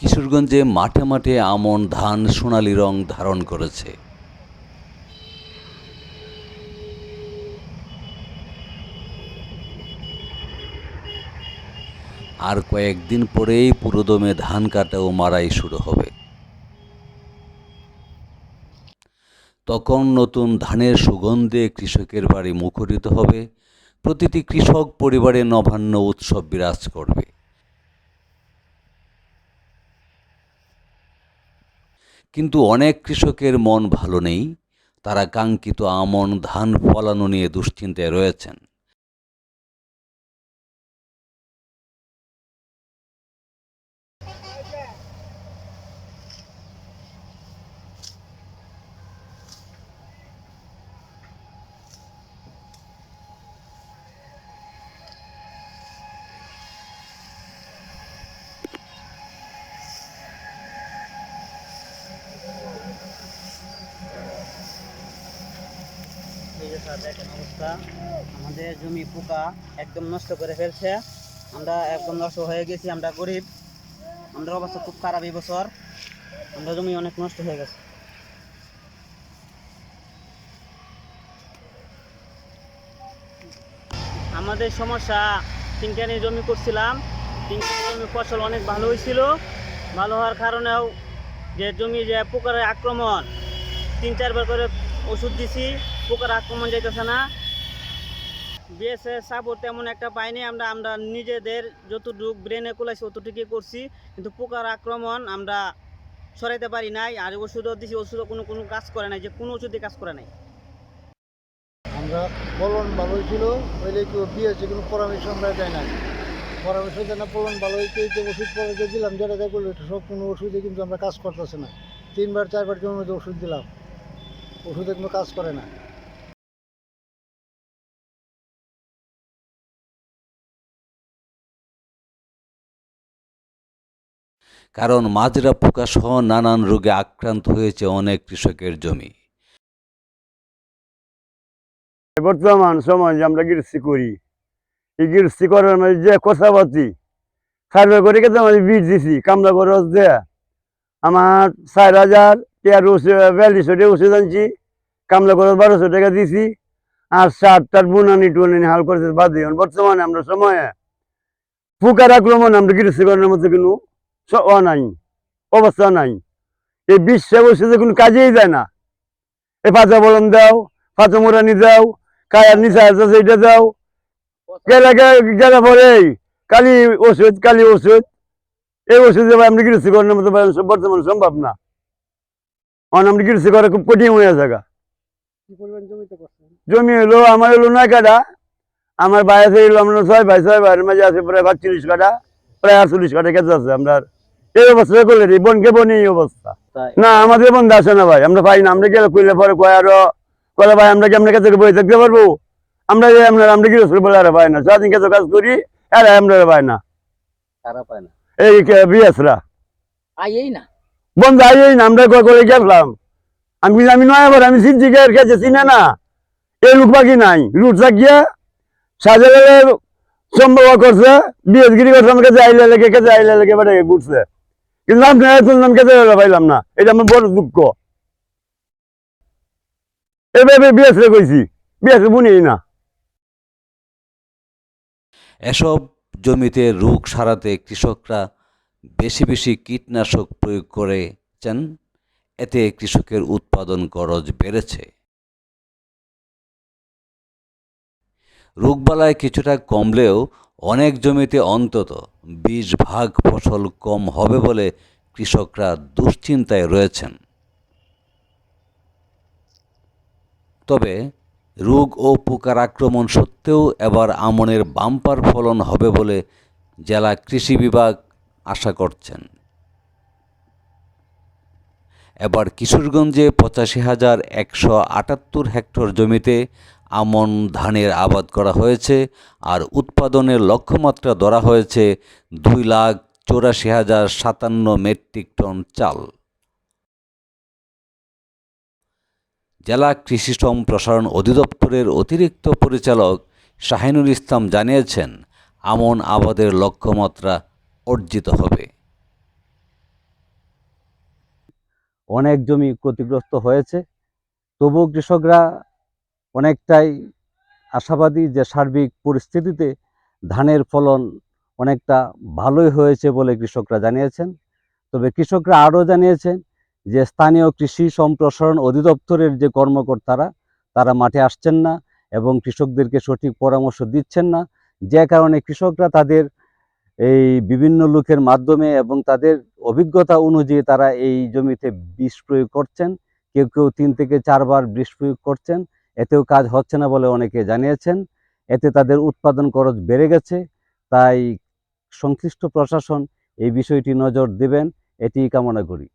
কিশোরগঞ্জে মাঠে মাঠে আমন ধান সোনালী রং ধারণ করেছে। আর কয়েকদিন পরেই পুরোদমে ধান কাটা ও মারাই শুরু হবে। তখন নতুন ধানের সুগন্ধে কৃষকের বাড়ি মুখরিত হবে। প্রতিটি কৃষক পরিবারে নবান্ন উৎসব বিরাজ করবে। কিন্তু অনেক কৃষকের মন ভালো নেই। তারা কাঙ্ক্ষিত আমন ধান ফলানো নিয়ে দুশ্চিন্তায় রয়েছেন। স্যার দেখেন অবস্থা। আমাদের জমি পোকা একদম নষ্ট করে ফেলছে। আমরা একদম নষ্ট হয়ে গেছি, আমরা গরিব। আমাদের অবস্থা খুব খারাপ এই বছর। আমরা জমি অনেক নষ্ট হয়ে গেছে। আমাদের সমস্যা, তিনখানি জমি করছিলাম। তিনখানি জমি ফসল অনেক ভালো হয়েছিল। ভালো হওয়ার কারণেও যে জমি যে পোকার আক্রমণ তিন চারবার করে ওষুধ দিছি, পোকার আক্রমণ যাইতেছে না। বিএসএ সাপোর্ট তেমন একটা পাইনি, আমরা আমরা নিজেদের যতটুকু ব্রেনে কুলাইছি অতটুকুই করছি, কিন্তু পোকার আক্রমণ আমরা সরাইতে পারি নাই, আর ওষুধও দিছি, ওষুধও কোনো কোনো কাজ করে নাই, যে কোনো ওষুধে কাজ করে নাই। আমরা ফলন ভালো হয়েছিল, হইলে কেউ দিয়েছে কোনো পরামর্শ আমরা দেয় না পরামর্শ দেয় না, ফলন ভালো হয়েছে যে ওষুধ পরে দিলাম, যেটা দেখল এটা সব কোনো ওষুধে কিন্তু আমরা কাজ করতেছে না। তিনবার, চারবার জমিতে ওষুধ দিলাম। ওষুধে কোনো কাজ করে না। কারণ মাজরা পোকা সহ নানান রোগে আক্রান্ত হয়েছে অনেক কৃষকের জমি। বর্তমান সময় যে আমরা গৃহস্থী করি এই গৃহস্থী করার মধ্যে যে কথাবার্তি সার্ভে করে কিন্তু আমি বীজ দিছি কামলা খরচ দেয়া। আমার চার হাজার ওষুধ বিয়াল্লিশশো টাকা ওষুধ আনছি, কামলা খরচ বারোশো টাকা দিছি, আর সার টার বুনানি টুনানি হাল করতে বাদ দিই। বর্তমানে আমরা সময়ে পোকার আক্রমণ আমরা গৃহস্থী করার মধ্যে কোনো নাই, অবস্থা নাই। এই বিশ্বে ওষুধে কোনো কাজেই দেয় না। এই পাতা বলন দাও পাতা মোরানি দাও, কায়ার নিচা আছে সেইটা দাও। গেলে গেলে পরে কালি ওষুধ কালি ওষুধ, এই ওষুধ আমরা গৃহস্থী করার মতো বর্তমানে সম্ভব না। আমরা গৃহস্থী করা খুব কঠিন হয়ে করছেন? জমি হলো আমার হলো নয় কাটা আমার ভাই আছে হলো আমরা ছয় ভাই ছয় ভাইয়ের মাঝে আছে প্রায় পাঁচচল্লিশ কাটা প্রায় আটচল্লিশ কাটা কেটে আছে আমরা। এই অবস্থা করলে বনকে বনি এই অবস্থা। না আমাদের বন্ধু আসে না ভাই আমরা পাই না আমরা গেলে কইলে পরে কয় আরও কলে ভাই আমরা কি আপনার কাছে বই থাকতে পারব? আমরা আমরা আমরা গৃহস্থ বলে আর পাই না সারাদিন কাছে কাজ করি আর আমরা পাই না। এই বিএসরা। আইই না। বন্ধু আই না আমরা কয় করে গেলাম আমি আমি নয় আবার আমি সিদ্ধি এর কাছে চিনে না। এই লোক বাকি নাই। রুট গিয়া, সাজালে সম্ভব করছে বিএসগিরি করছে আমার কাছে লেগে কাছে আইলে লেগে বেড়ে ঘুরছে। কিন্তু আমি শুনলাম কাছে পাইলাম না। এটা আমার বড় দুঃখ। এভাবে বিএস রে কইছি। বিএস বুনি না। এসব জমিতে রোগ সারাতে কৃষকরা বেশি বেশি কীটনাশক প্রয়োগ করেছেন, এতে কৃষকের উৎপাদন খরচ বেড়েছে। রোগবালায় কিছুটা কমলেও অনেক জমিতে অন্তত বিশ ভাগ ফসল কম হবে বলে কৃষকরা দুশ্চিন্তায় রয়েছেন। তবে রোগ ও পোকার আক্রমণ সত্ত্বেও এবার আমনের বাম্পার ফলন হবে বলে জেলা কৃষি বিভাগ আশা করছেন। এবার কিশোরগঞ্জে পঁচাশি হাজার একশো আটাত্তর হেক্টর জমিতে আমন ধানের আবাদ করা হয়েছে আর উৎপাদনের লক্ষ্যমাত্রা ধরা হয়েছে দুই লাখ চৌরাশি হাজার সাতান্ন মেট্রিক টন চাল। জেলা কৃষি সম্প্রসারণ অধিদপ্তরের অতিরিক্ত পরিচালক শাহিনুল ইসলাম জানিয়েছেন, আমন আবাদের লক্ষ্যমাত্রা অর্জিত হবে। অনেক জমি ক্ষতিগ্রস্ত হয়েছে। তবুও কৃষকরা অনেকটাই আশাবাদী যে সার্বিক পরিস্থিতিতে ধানের ফলন অনেকটা ভালোই হয়েছে বলে কৃষকরা জানিয়েছেন। তবে কৃষকরা আরও জানিয়েছেন যে স্থানীয় কৃষি সম্প্রসারণ অধিদপ্তরের যে কর্মকর্তারা, তারা মাঠে আসছেন না এবং কৃষকদেরকে সঠিক পরামর্শ দিচ্ছেন না। যে কারণে কৃষকরা তাদের এই বিভিন্ন লোকের মাধ্যমে এবং তাদের অভিজ্ঞতা অনুযায়ী তারা এই জমিতে বিষ প্রয়োগ করছেন। কেউ কেউ তিন থেকে চারবার বিষ প্রয়োগ করছেন। এতেও কাজ হচ্ছে না বলে অনেকে জানিয়েছেন। এতে তাদের উৎপাদন খরচ বেড়ে গেছে। তাই সংশ্লিষ্ট প্রশাসন এই বিষয়টি নজর দেবেন। এটি কামনা করি।